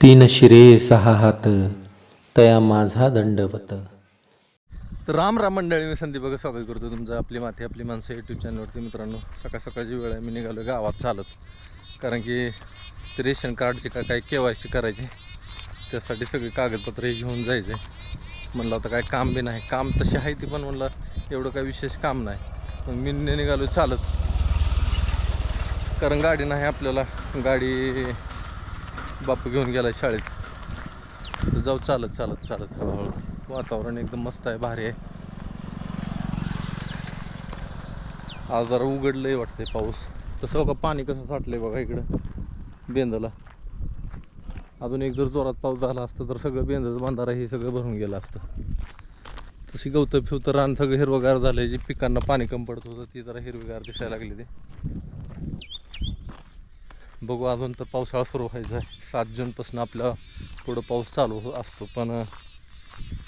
तीन शिरे सहा हात तया माझा दंडवत. तर राम राम मंडळी मी संदीप बघा स्वागत करतो तुमचं आपली माती आपली माणसं यूट्यूब चॅनलवरती मित्रांनो सकाळ सकाळची वेळ आहे मी निघालो गावात चालत. कारण की ते रेशन कार्डची का काय के वाय सी करायची त्यासाठी सगळी कागदपत्र घेऊन जायचे म्हणलं आता काय काम बी नाही. काम तशी आहे ती पण म्हणलं एवढं काय विशेष काम नाही. मग मी निघालो चालत. कारण गाडी नाही आपल्याला. गाडी बापू घेऊन गेला शाळेत. तर जाऊ चालत चालत चालत. हळूहळू. वातावरण एकदम मस्त आहे भारी आहे. आज जरा उघडलंय वाटतंय पाऊस. तसं बघा पाणी कसं साठलंय बघा इकडं बेंदला. अजून एक जर जोरात पाऊस झाला असता तर सगळं बेंदाचं बांधारा हे सगळं भरून गेलं असतं. तशी गवतं फिवतं रान सगळं हिरवगार झालं जी पिकांना पाणी कमी पडत होतं ती जरा हिरवीगार दिसायला लागली ते. बघू अजून तर पावसाळा सुरू व्हायचा आहे. सात जूनपासून आपला पुढं पाऊस चालू हो- असतो पण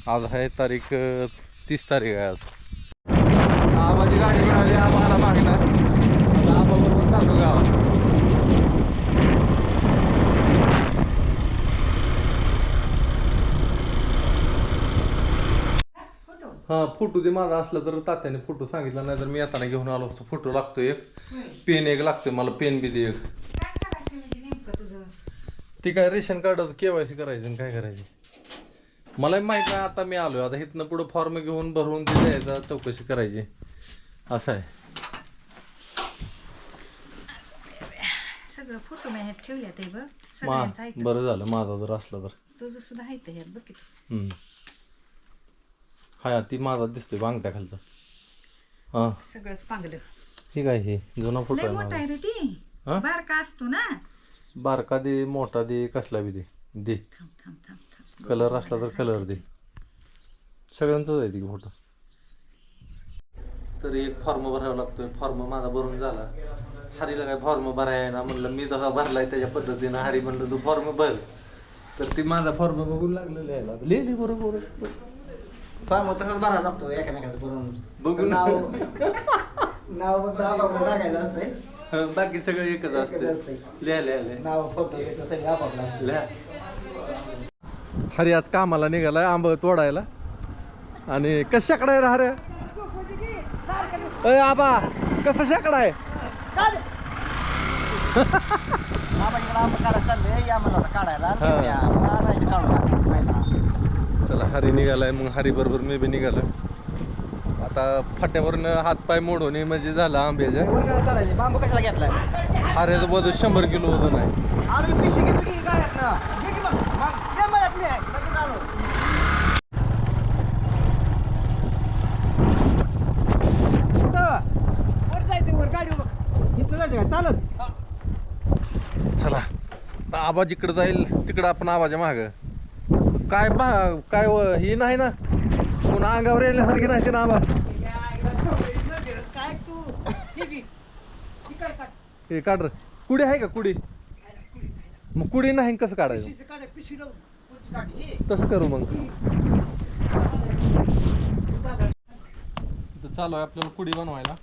आज आहे तारीख तीस तारीख आहे आज. आबाची गाडी मिळाली आबाला मागणं आता आबाबरोबर चालतो गावात. हा फोटो दे माझा असला तर तात्याने फोटो सांगितला नाही तर मी येताना घेऊन आलो असतो. फोटो लागतो एक. पेन एक लागतोय मला पेन बी दे एक काय करायचं म्हणजे नेमकं तुझं ती काय रेशन कार्डाचं केवायसी करायचं आणि काय करायची? मलाही माहीत नाही आता मी आलोय. आता इथनं पुढं फॉर्म घेऊन भरून ते द्यायचा चौकशी करायची. असं आहे. सगळं फोटो मी ह्यात ठेवल्यात आहे बघ. मा सगळ्यांचं आहे बरं झालं माझा जर असला तर. तुझं सुद्धा आहे ह्यात बघ की तू. हम्म. हा ती माझा दिसतोय बांगट्या खालचा. हा. सगळंच पांगलं ठीक आहे हे? जुना फोटो लय आहे मोठा माझा. आहे रे ती. हा? बारका असतो ना. बारका दे मोठा दे कसला बी दे. दे. थांब थांब थांब थांब. कलर असला तर कलर दे. सगळ्यांचाच आहे ती फोटो तर एक फॉर्म भरावा लागतोय. फॉर्म माझा भरून झाला. हरीला काय फॉर्म भराय ना म्हणलं मी जसा भरलाय त्याच्या पद्धतीनं हरी म्हणलं तू फॉर्म भर. तर ती माझा फॉर्म बघून लागलं लिहायला लिहिली बरोबर फॉर्म तसंच भरायला लागतो एकामेकाचं बरोबर बघून नाव नाव फक्त आपापलं टाकायचं असतंय हं, बाकी सगळं एकच असतं. लिहा लिहा लिहा नाव फोटो याचं सगळं आपापलं असतं लिहा हरी आज कामाला निघालाय आंब तोडायला आणि कसं शेकडा आहे रे हरे अय आबा कसं शेकडा आहे आम्हाला आंबा काढायला चाललंय या मला काढायला हा. घेऊन या. मला आणायचं काढून खायला. चला हरी निघालाय मग हरी बरोबर मी बी निघालो आता फाट्यावरनं हातपाय मोडून म्हणजे झालं आंब्याच्या? बांबू कशाला घेतलाय? हऱ्याचं बदल शंभर किलो होतं घेतली आहे. लगेच आलो. कुठं? वर जायचं वर गाडी बघ. इथं जायचं काय चालत. चला. आबा जिकडं जाईल तिकडं आपण आबाच्या माग. काय बा काय व- ही नाही ना? कोण अंगावर येण्यासारखी नाही ना आबा काय तू हे घे. हे काय काढ. हे काढ रे. कुडी आहे का कुडी? मग कुडी नाही कसं काढायचं. हे. तसं करू मग. इथं चालू आहे आपल्याला कुडी बनवायला.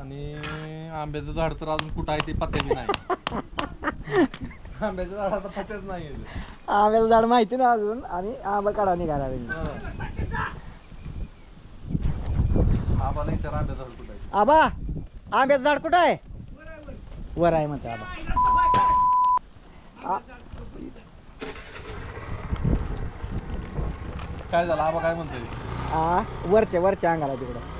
आणि आंब्याचं झाड तर अजून कुठं आहे ते पत्ते बी नाही. आंब्याच्या झाडाचा पत्तेच नाही आहे. आंब्याचं झाड माहिती ना अजून? आणि आंबा काढा निघाला आम्हाला विचार आंब्याचं झाड कुठं आहे? आबा! आंब्याचं झाड कुठं आहे? वर आहे म्हणते आबा आ- काय झालं? आबा काय म्हणतोय? आ वरच्या वरच्या अंगाला तिकडं.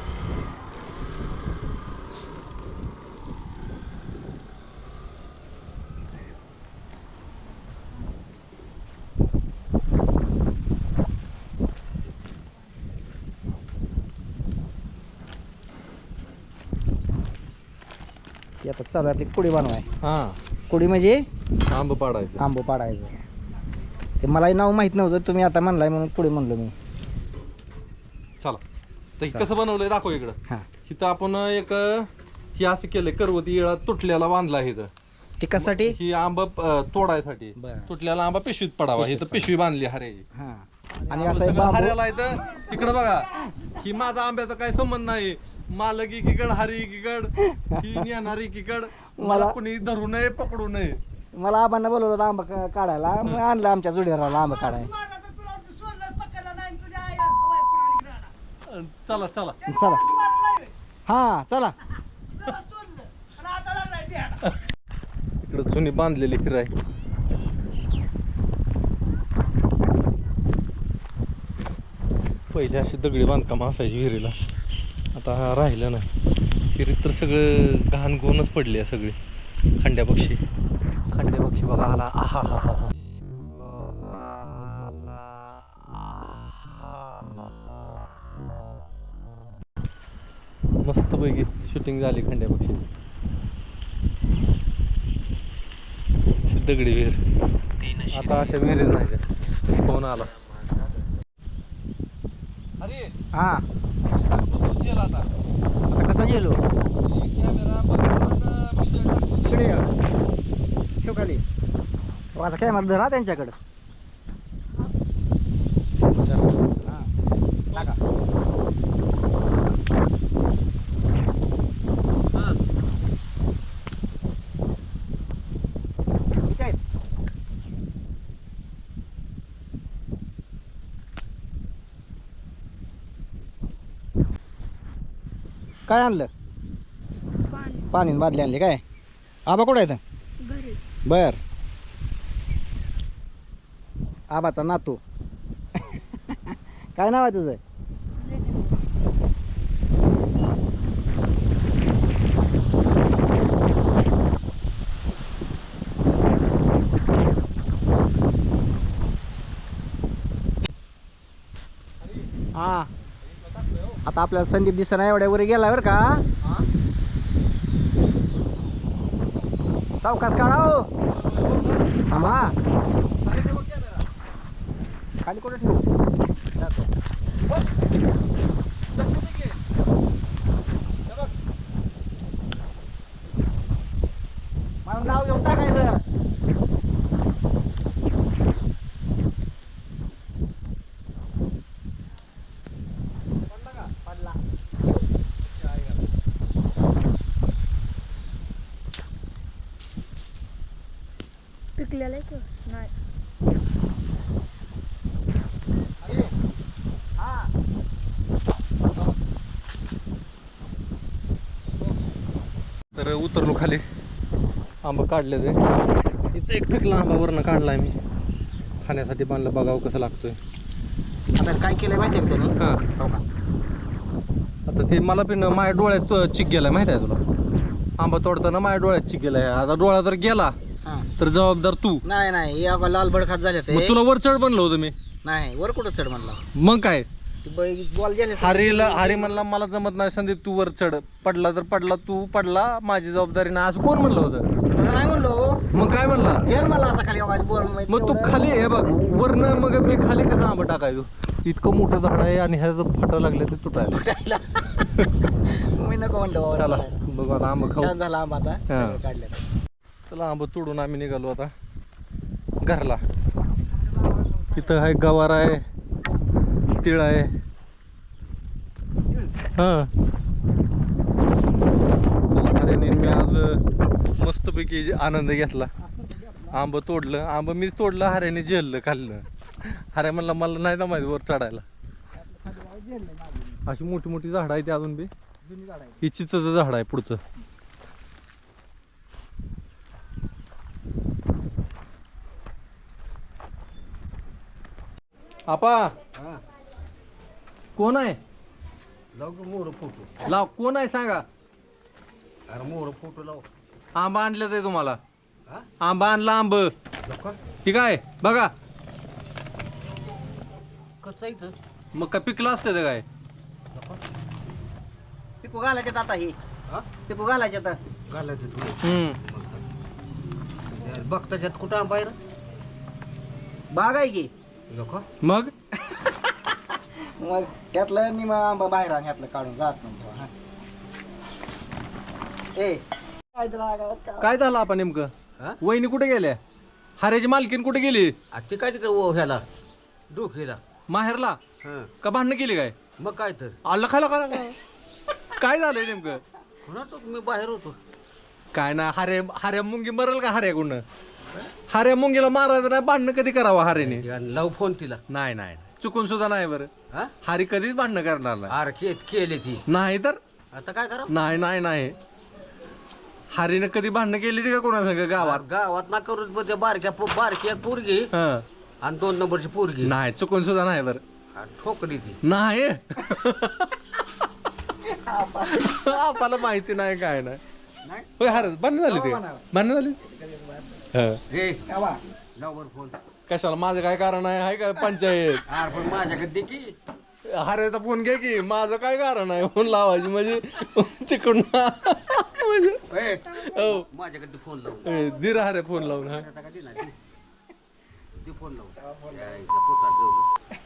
ती आता चालू आहे आपली कुडी बनवाय. हा. कुडी म्हणजे? आंब पाडायचं. आंबो पाडायचं. ते मलाही नाव माहीत नव्हतं तुम्ही आता म्हणलाय म्हणून कुडी म्हणलो मी. चला. तर हे कसं बनवलंय दाखव इकडं. हां. इथं आपण एक हे असं केलंय करवती येळा तुटलेला बांधला आहे इथं. ते कशासाठी? ही आंब अं, तोडायसाठी. बरं. तुटलेला आंबा पिशवीत पडावा. इथं पिशवी बांधली हरे हां. आणि असं हे सगळं बांबू हऱ्याला इथं इकडं बघा. ही माझा आंब्याचा काही संबंध नाही. मालक एकीकड हरी एकीकड ही नेणार एकीकड. मला मला- कुणी धरू नये पकडू नये. मला आबांना बोलवलं होतं आंबा का- काढायला. मग आणलं आमच्या जुडीराला आंबा काढाय चला चला. चला. हा चला. इकडं जुनी बांधलेली हिराय पहिले अशी दगडी बांधकाम असायची विहिरीला. आता राहिलं नाही. विहिरीत तर सगळं घाण गोनच पडली आहे सगळी. खंड्या पक्षी. खंड्या पक्षी बघा आला. आहा हा हा हा मस्त पैकी शूटिंग झाली खंड्या पक्षी दगडी विहीर. आता अशा विहिरीच नाही फोन आला. अरे हा. आता. आता कसं गेलो? इकडे ये. ठेव खाली. माझा कॅमेरा धरा त्यांच्याकडं. काय आणलं? पाणी. बादली आणली काय? आबा कुठं आहे बर. आबाचा नातू. काय नाव आहे तुझं हा आता आपल्याला संदीप दिसना एवढ्या वर गेला बरं का? सावकाश काढा हो. थांबा. खाली कुठे ठेवू? मला नाव घेऊन टाकायचं पडला पिकलेलं आहे का? नाही. हा तर उतरलो खाली. आंबा काढले ते. इथं एक पिकला आंबा वरनं काढलाय मी. खाण्यासाठी बांधलं. बघावं कसं लागतोय. आता काय केलंय माहिती आहे का त्याने? हां. हो का? आता ते मला पण माझ्या डोळ्यात तो चिक गेलाय. माहिती आहे तुला? आंबा तोडताना माझ्या डोळ्यात चिक गेलाय. आता डोळा जर गेला हा. तर जबाबदार तू. नाही नाही लाल बडखात झाले मग तुला वर चढ बनलो होतं मी. नाही वर कुठं चढ म्हणला मग काय? बॉल गेले. हरीला हरी म्हणला मला जमत नाही संदीप तू वर चढ. पडला तर पडला तू पडला माझी जबाबदारी नाही. असं कोण म्हणलं होतं? नाही म्हणलो. मग काय म्हणला? मला असा खाली बॉल मग तू खाली हे बघ. वरनं मग मी खाली कसं आंबा टाकायचो? इतकं मोठं झाड आहे आणि ह्याचं फाटं लागले ते तुटायला. मी नको म्हणलो चला बघू आता आंबा खाऊ. छान झाला आंबा आता. हा. सगळं काढलं. चला आंबा तोडून आम्ही निघालो आता घरला. इथं आहे गवार आहे तिळ आहे. हा. चला हरेने मी आज मस्तपैकी आनंद घेतला. आंब तोडलं. आंब मीच तोडलं हऱ्याने जेललं खाल्लं. हऱ्या म्हणला मला नाही ना माहिती वर चढायला. अशी मोठी मोठी झाडं आहे ती अजून बी. ही चिचचं झाड आहे पुढचं. आपा. कोण आहे? मोर फोटो. लाव कोण आहे सांगा? अरे मोर फोटो लाव. आंबा आणलं ते तुम्हाला. हा? आंबा आणला आंब. ठीक आहे बघा. कसं इथं? मग काय पिकलं असतं ते काय? पिकू घालायच्यात आता हे. पिकू घालायच्यात घालायचं हम्म. बघता त्यात कुठं आंबा आहे रे? बाग आहे की? लोक मग? मग त्यातलं निमा आंबा बाहेर आणि ह्यातलं काढून जात म्हणतो हा. ए. काय झालं आपण नेमकं? हा? वहिनी कुठे गेल्या? हाऱ्याची मालकीन कुठे गेली? आ, ते काय तिकडे ओ ह्याला डोक्याला माहेरला? हं. का भांडणं केली काय? मग काय तर. आलं खायला का काय झालंय नेमकं? म्हणा तो मी बाहेर होतो. काय ना हारे हाऱ्या मुंगी मरल का हाऱ्या कोण हाऱ्या मुंगीला मारायचं नाही भांडणं कधी करावं हारेने? लाव फोन तिला. नाही नाही. चुकून सुद्धा नाही बरं. हा? हारी कधीच भांडणं करणार नाही. के केले ती. नाही तर? आता काय करा नाही नाही नाही. हारीनं कधी भांडणं केली ती का कोणा संग गावात? गावात ना करू पण त्या बारक्या पो- बारकी एक पोरगी हं. आणि दोन नंबरची पोरगी. नाही चुकून सुद्धा नाही बरं. हा, ठोकली ती. नाही. आपल्याला माहिती नाही काय नाही. होय हार भांडणं झाली ते भांडणं झाली? हं. ए फोन. कशाला? माझं काय कारण आहे? हाय काय पंचायत? अरे पण माझ्याकडे दे की. हारायचा फोन घे की. माझं काय कारण आहे? फोन लावायची म्हणजे चिकून म्हणजे ए, हो. माझ्याकडे फोन लावून. ए, धीर हारे फोन लावून हा. आता का दे ना दे. दे फोन लावून. या पोटात.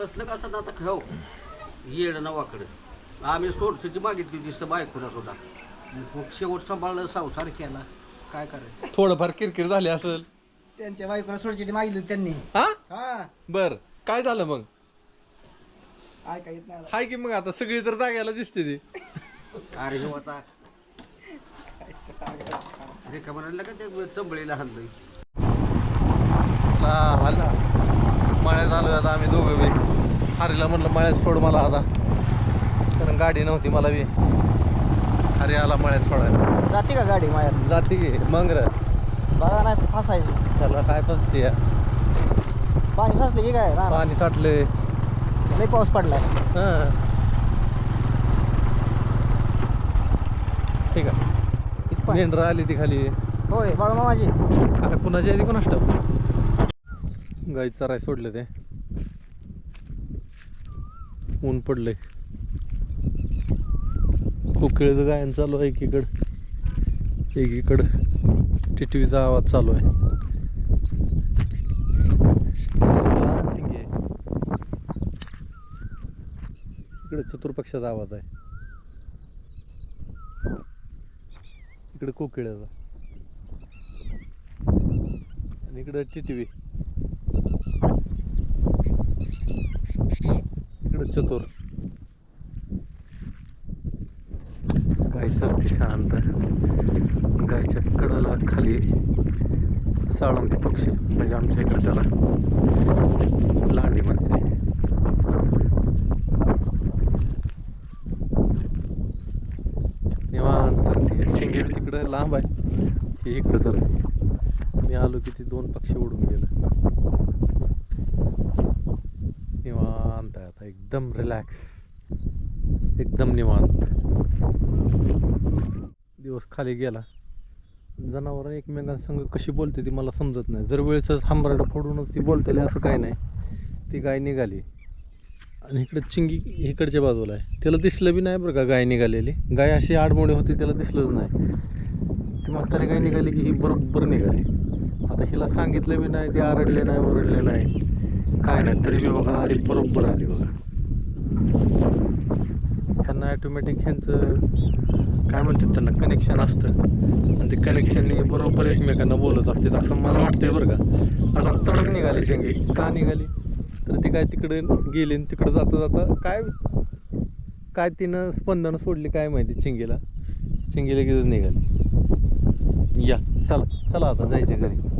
कसलं का आता आता खाऊ येड नवाकडे. आम्ही सोडsuची मागितली दिसतं बायकोला सुद्धा. मग शेवट सांभाळलं संसार केला. काय करायचं? थोडंफार किरकिर झाली असेल. त्यांच्या बायकोला सोडचिटी मागितली त्यांनी. हा? हा. बर. काय झालं मग? ऐका येत नाही हाय की मग आता? सगळी तर जाग्याला दिसते ती. अरे हे आता. रेखा म्हणाला का ते चंबळीला हल्लंय मळ्यात आलोय आता आम्ही दोघं बी. हरीला म्हटलं मळ्यात सोड मला आता. कारण गाडी नव्हती मला बी. हरी आला मळ्यात सोडायला. जाते का गाडी माझ्या जाते की मग र. बघा नाही तर फसायची. त्याला काय फसते पाणी साचले की काय? रानात? पाणी साठले लय पाऊस पडलाय. हां. ठीक आहे. किती पाणी. मेंढरा आली ती खाली. होय बाळू मामाजी. आता कुणाच्या आधी कोणाच गाई चराय सोडले ते. ऊन पडलंय. कोकिळचं गायन चालू आहे एकीकडं. एकीकडं टिटवीचा आवाज चालू आहे. इकडे चतुर्पक्षाचा आवाज आहे. इकडे कोकिळाचा. आणि इकडं टिटवी. इकडं चतुर. पक्षी म्हणजे आमच्या इकडे त्याला लांडी म्हणते निवांत. चालली तिकडं लांब आहे. हे इकडं चालते मी आलो की ते दोन पक्षी उडून गेलं. निवांत आहे आता एकदम रिलॅक्स एकदम निवांत. दिवस खाली गेला. जनावर एकमेकांसंग कशी बोलते ती मला समजत नाही. जर वेळेसच हंबरडं फोडूनच ती बोलतेली असं काय नाही. ती गाय निघाली. आणि इकडे चिंगी इकडच्या बाजूला आहे. त्याला दिसलं बी नाही बरं का गाय निघालेली. गाय अशी आडमोडी होती त्याला दिसलंच नाही. ती म्हातारी गाय निघाली की ही बरोबर निघाली. आता हिला सांगितलं बी नाही ती आरडले नाही ओरडले नाही. काय नाही तरी मी बघा आली बरोबर आली बघा. त्यांना ॲटोमॅटिक ह्यांचं काय म्हणतात त्यांना कनेक्शन असतं. आणि ते कनेक्शनने बरोबर एकमेकांना बोलत असतात असं मला वाटतंय बरं का. आता तडक निघाली शेंगे. का निघाली? तर ते काय तिकडे गेले आणि तिकडे जाता जाता काय काय तिनं स्पंदनं सोडली काय माहिती चिंगीला चिंगीला किती निघाली. या चला चला आता जायचं घरी.